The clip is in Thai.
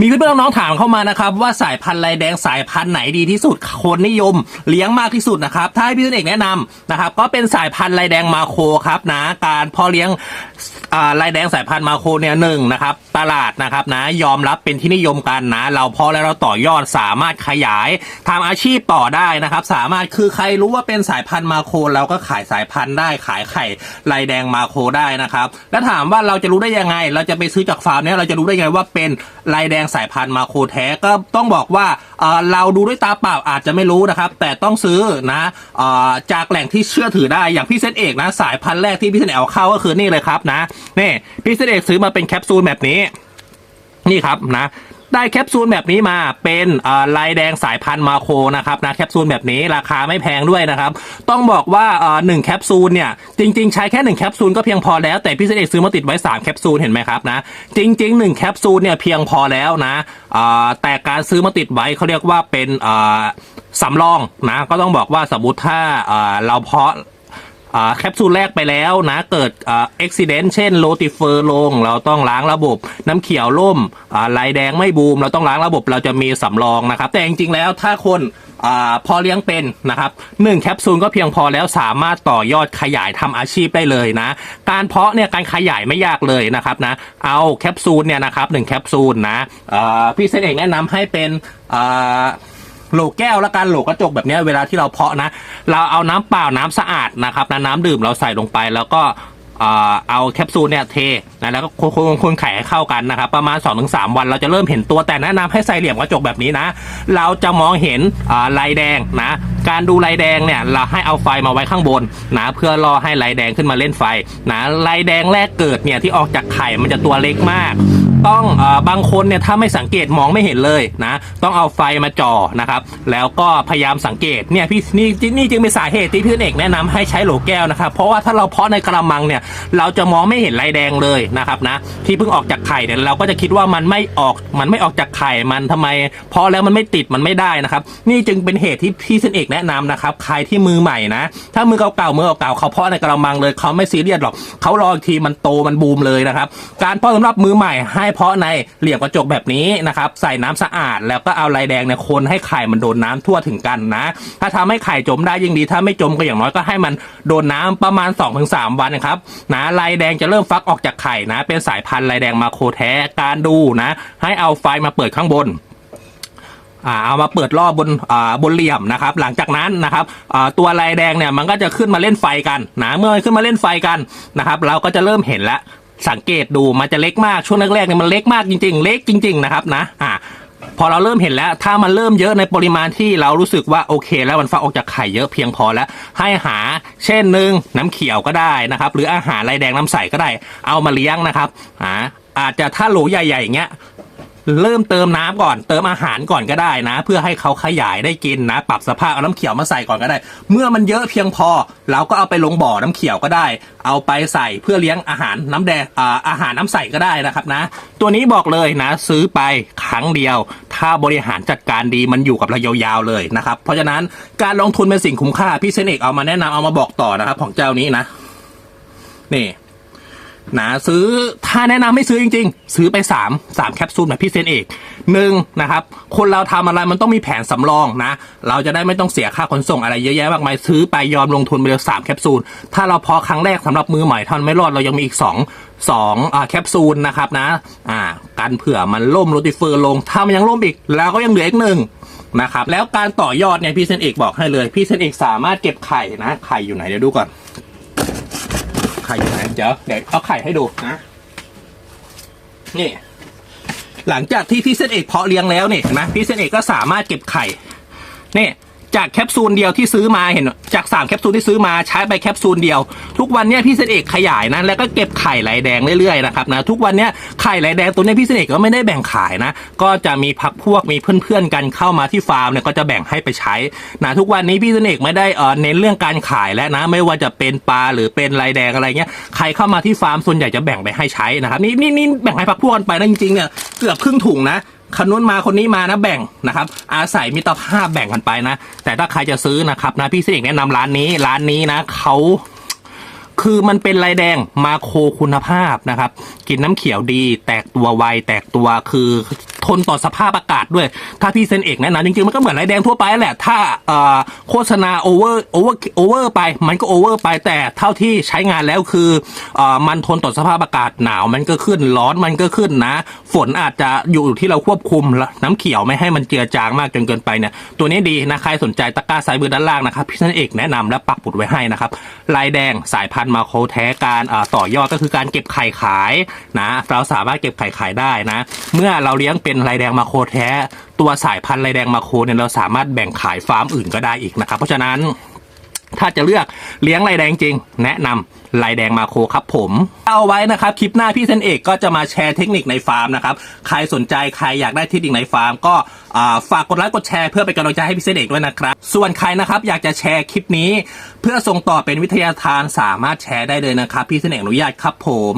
มีเพื่อนๆน้องๆถามเข้ามานะครับว่าสายพันธุ์ลายแดงสายพันธุ์ไหนดีที่สุดคนนิยมเลี้ยงมากที่สุดนะครับถ้าให้พี่ต้นเอกแนะนำนะครับก็เป็นสายพันธุ์ลายแดงมาโคครับนะการเพอเลี้ยง อ่าลายแดงสายพันธุ์มาโคเนี่ยหนึ่งนะครับ ตลาดนะครับนะยอมรับเป็นที่นิยมกันนะ เราพอแล้วเราต่อยอดสามารถขยายทำอาชีพต่อได้นะครับ สามารถคือใครรู้ว่าเป็นสายพันธุ์มาโคเราก็ขายสายพันธุ์ได้ขายไข่ลายแดงมาโคได้นะครับ แล้วถามว่าเราจะรู้ได้ยังไง เราจะไปซื้อจากฟาร์มเนี่ยเราจะรู้ได้ยังไงว่าเป็นลายแดงสายพันธุ์มาโคแท้ก็ต้องบอกว่าเอ่อเราดูด้วยตาเปล่าอาจจะไม่รู้นะครับ แต่ต้องซื้อนะเอ่อจากแหล่งที่เชื่อถือได้อย่างพี่เซนเอกนะ สายพันธุ์แรกที่พี่เซนเอกเอาเข้าก็คือนี่เลยครับนะนี่พี่เซนเอกซื้อมาเป็นแคปซูลแบบนี้ นี่ครับนะได้แคปซูลแบบนี้มาเป็นลายแดงสายพันธุ์มาโคนะครับนะแคปซูลแบบนี้ราคาไม่แพงด้วยนะครับ ต้องบอกว่าหนึ่งแคปซูลเนี่ยจริง ๆ ใช้แค่หนึ่งแคปซูลก็เพียงพอแล้วแต่พี่เสด็จซื้อมาติดไว้ 3 แคปซูลเห็นไหมครับนะจริง ๆ 1 แคปซูลเนี่ยเพียงพอแล้วนะแต่การซื้อมาติดไว้เขาเรียกว่าเป็นสำรองนะก็ต้องบอกว่าสมมติถ้าเอ่อเราเพาะ อ่าแคปซูลแรกไปแล้วนะเกิดอ่าอุบิเหตุเช่นโลติเฟอร์ลง เราต้องล้างระบบน้ำเขียวล่มอ่าลายแดงไม่บูม เราต้องล้างระบบเราจะมีสำรองนะครับ แต่จริงๆแล้วถ้าคนอ่าพอเลี้ยงเป็นนะครับหนึ่งแคปซูลก็เพียงพอแล้วสามารถต่อยอดขยายทำอาชีพได้เลยนะ การเพาะเนี่ยการขยายไม่ยากเลยนะครับนะเอาแคปซูลเนี่ยนะครับหนึ่งแคปซูลนะอ่าพี่เซนเองแนะนำให้เป็นอ่า โหลแก้วและการโหลกระจกแบบนี้เวลาที่เราเพาะนะ เราเอาน้ำเปล่าน้ำสะอาดนะครับนะน้ำดื่มเราใส่ลงไปแล้วก็เอาแคปซูลเนี่ยเทนะแล้วก็คนคนคนไข่ให้เข้ากันนะครับ ประมาณ 2-3 วันเราจะเริ่มเห็นตัวแต่แนะนำให้ใส่เหลี่ยมกระจกแบบนี้นะ เราจะมองเห็นลายแดงนะการดูลายแดงเนี่ยเราให้เอาไฟมาไว้ข้างบนนะเพื่อรอให้ลายแดงขึ้นมาเล่นไฟนะลายแดงแรกเกิดเนี่ยที่ออกจากไข่มันจะตัวเล็กมากต้องเออบางคนเนี่ยถ้าไม่สังเกตมองไม่เห็นเลยนะ ต้องเอาไฟมาจ่อนะครับ แล้วก็พยายามสังเกตเนี่ยพี่นี่นี่จึงเป็นสาเหตุที่พี่เอกแนะนำให้ใช้โหลแก้วนะครับ เพราะว่าถ้าเราเพาะในกระมังเนี่ย เราจะมองไม่เห็นลายแดงเลยนะครับนะที่เพิ่งออกจากไข่เนี่ยเราก็จะคิดว่ามันไม่ออกมันไม่ออกจากไข่มันทำไมเพาะแล้วมันไม่ติดมันไม่ได้นะครับ นี่จึงเป็นเหตุที่พี่เซนเอกแนะนำนะครับใครที่มือใหม่นะ ถ้ามือเก่าๆมือเก่าๆเขาเพาะในกระมังเลยเขาไม่ซีเรียสหรอกเขารออีกทีมันโตมันบูมเลยนะครับ การเพาะสำหรับมือใหม่ให้เพาะในเหลี่ยมกระจกแบบนี้นะครับใส่น้ำสะอาด แล้วก็เอาลายแดงเนี่ยคนให้ไข่มันโดนน้ำทั่วถึงกันนะ ถ้าทำให้ไข่จมได้ยิ่งดี ถ้าไม่จมก็อย่างน้อยก็ให้มันโดนน้ำประมาณ 2-3 วันนะครับนะลายแดงจะเริ่มฟักออกจากไข่นะ เป็นสายพันธุ์ลายแดงมาโคแท้การดูนะ ให้เอาไฟมาเปิดข้างบน อ่าเอามาเปิดรอบบนอ่าบนเหลี่ยมนะครับ หลังจากนั้นนะครับอ่าตัวลายแดงเนี่ยมันก็จะขึ้นมาเล่นไฟกันนะเมื่อขึ้นมาเล่นไฟกันนะครับ เราก็จะเริ่มเห็นแล้วสังเกตดูมันจะเล็กมากช่วงแรกๆเนี่ยมันเล็กมากจริง ๆ เล็กจริง ๆ นะครับนะอ่าพอเราเริ่มเห็นแล้ว ถ้ามันเริ่มเยอะในปริมาณที่เรารู้สึกว่าโอเค แล้วมันฟักออกจากไข่เยอะเพียงพอแล้ว ให้หาเช่นหนึ่งน้ำเขียวก็ได้นะครับ หรืออาหารลายแดงน้ำใสก็ได้ เอามาเลี้ยงนะครับหาอาจจะถ้าโหลใหญ่ๆอย่างเงี้ย เริ่มเติมน้ำก่อน เติมอาหารก่อนก็ได้นะ เพื่อให้เขาขยายได้กินนะ ปรับสภาพเอาน้ำเขียวมาใส่ก่อนก็ได้ เมื่อมันเยอะเพียงพอ เราก็เอาไปลงบ่อน้ำเขียวก็ได้ เอาไปใส่เพื่อเลี้ยงอาหารน้ำแดงอาอาหารน้ำใสก็ได้นะครับนะ ตัวนี้บอกเลยนะ ซื้อไปครั้งเดียว ถ้าบริหารจัดการดีมันอยู่กับเรายาวๆเลยนะครับ เพราะฉะนั้นการลงทุนเป็นสิ่งคุ้มค่าพี่เซนเอกเอามาแนะนำเอามาบอกต่อนะครับของเจ้านี้นะ นี่ นะซื้อถ้าแนะนำไม่ซื้อจริง ๆ ซื้อไป 3 3แคปซูลแบบพี่เซนเอกหนึ่งนะครับคนเราทำอะไรมันต้องมีแผนสำรองนะ เราจะได้ไม่ต้องเสียค่าขนส่งอะไรเยอะแยะมากมายซื้อไปยอมลงทุนไปเลยสามแคปซูลถ้าเราพอครั้งแรกสำหรับมือใหม่ท่านไม่รอดเรายังมีอีก 2 2อ่าแคปซูลนะครับนะอ่ากันเผื่อมันล่มโรติเฟอร์ลงถ้ามันยังล่มอีกเราก็ยังเหลืออีกหนึ่งนะครับแล้วการต่อยอดเนี่ยพี่เซนเอกบอกให้เลยพี่เซนเอกสามารถเก็บไข่นะไข่อยู่ไหนเดี๋ยวดูก่อน ข่อยู่ไหนเดี๋ยวเดี๋ยวเอาไข่ให้ดูนะนี่ หลังจากที่พี่เส้นเอกเพาะเลี้ยงแล้วเนี่ยเห็นไหมพี่เส้นเอกก็สามารถเก็บไข่นี่ จากแคปซูลเดียวที่ซื้อมาเห็น จากสามแคปซูลที่ซื้อมาใช้ไปแคปซูลเดียว ทุกวันเนี้ยพี่เสนเอกขยายนะแล้วก็เก็บไข่ไหลแดงเรื่อยๆนะครับนะทุกวันเนี้ยไข่ไหลแดงตัวเนี้ยพี่เสนเอกก็ไม่ได้แบ่งขายนะ ก็จะมีพักพวกมีเพื่อนๆกันเข้ามาที่ฟาร์มเนี่ยก็จะแบ่งให้ไปใช้นะทุกวันนี้พี่เสนเอกไม่ได้เออเน้นเรื่องการขายแล้วนะ ไม่ว่าจะเป็นปลาหรือเป็นไหลแดงอะไรเงี้ยใครเข้ามาที่ฟาร์มส่วนใหญ่จะแบ่งไปให้ใช้นะครับนี่นี่นี่แบ่งให้พักพวกกันไปนะจริงๆเนี่ยเกือบครึ่งถุงนะ คนนู้นมาคนนี้มานะแบ่งนะครับ อาศัยมิตรภาพแบ่งกันไปนะ แต่ถ้าใครจะซื้อนะครับนะพี่เสกแนะนำร้านนี้ร้านนี้นะเขาคือมันเป็นลายแดงมาโคคุณภาพนะครับ กินน้ำเขียวดี แตกตัวไวแตกตัวคือทนต่อสภาพอากาศด้วย ถ้าพี่เซนเอกแนะนำจริงๆ มันก็เหมือนลายแดงทั่วไปแหละ ถ้าโฆษณาโอเวอร์โอเวอร์โอเวอร์ไปมันก็โอเวอร์ไปแต่เท่าที่ใช้งานแล้วคืออมันทนต่อสภาพอากาศหนาวมันก็ขึ้นร้อนมันก็ขึ้นนะ ฝนอาจจะอยู่ที่เราควบคุมน้ำเขียวไม่ให้มันเจือจางมากจนเกินไปเนี่ยตัวนี้ดีนะใครสนใจตะกร้าซ้ายมือด้านล่างนะครับพี่เซนเอกแนะนำและปักปุดไว้ให้นะครับลายแดงสายพันธุ์มาโคแท้การต่อยอดก็คือการเก็บไข่ขายนะเราสามารถเก็บไข่ขายได้นะ เมื่อเราเลี้ยงเป็นลายแดงมาโคแท้ ตัวสายพันธุ์ลายแดงมาโคเนี่ยเราสามารถแบ่งขายฟาร์มอื่นก็ได้อีกนะครับ เพราะฉะนั้นถ้าจะเลือกเลี้ยงลายแดงจริง แนะนำลายแดงมาโคครับผมเอาไว้นะครับคลิปหน้าพี่เซนเอกก็จะมาแชร์เทคนิคในฟาร์มนะครับใครสนใจใครอยากได้เทคนิคในฟาร์ม ก็ฝากกดไลค์กดแชร์เพื่อเป็นกำลังใจให้พี่เซนเอกด้วยนะครับ ส่วนใครนะครับอยากจะแชร์คลิปนี้ เพื่อส่งต่อเป็นวิทยาทานสามารถแชร์ได้เลยนะครับพี่เซนเอกอนุญาตครับผม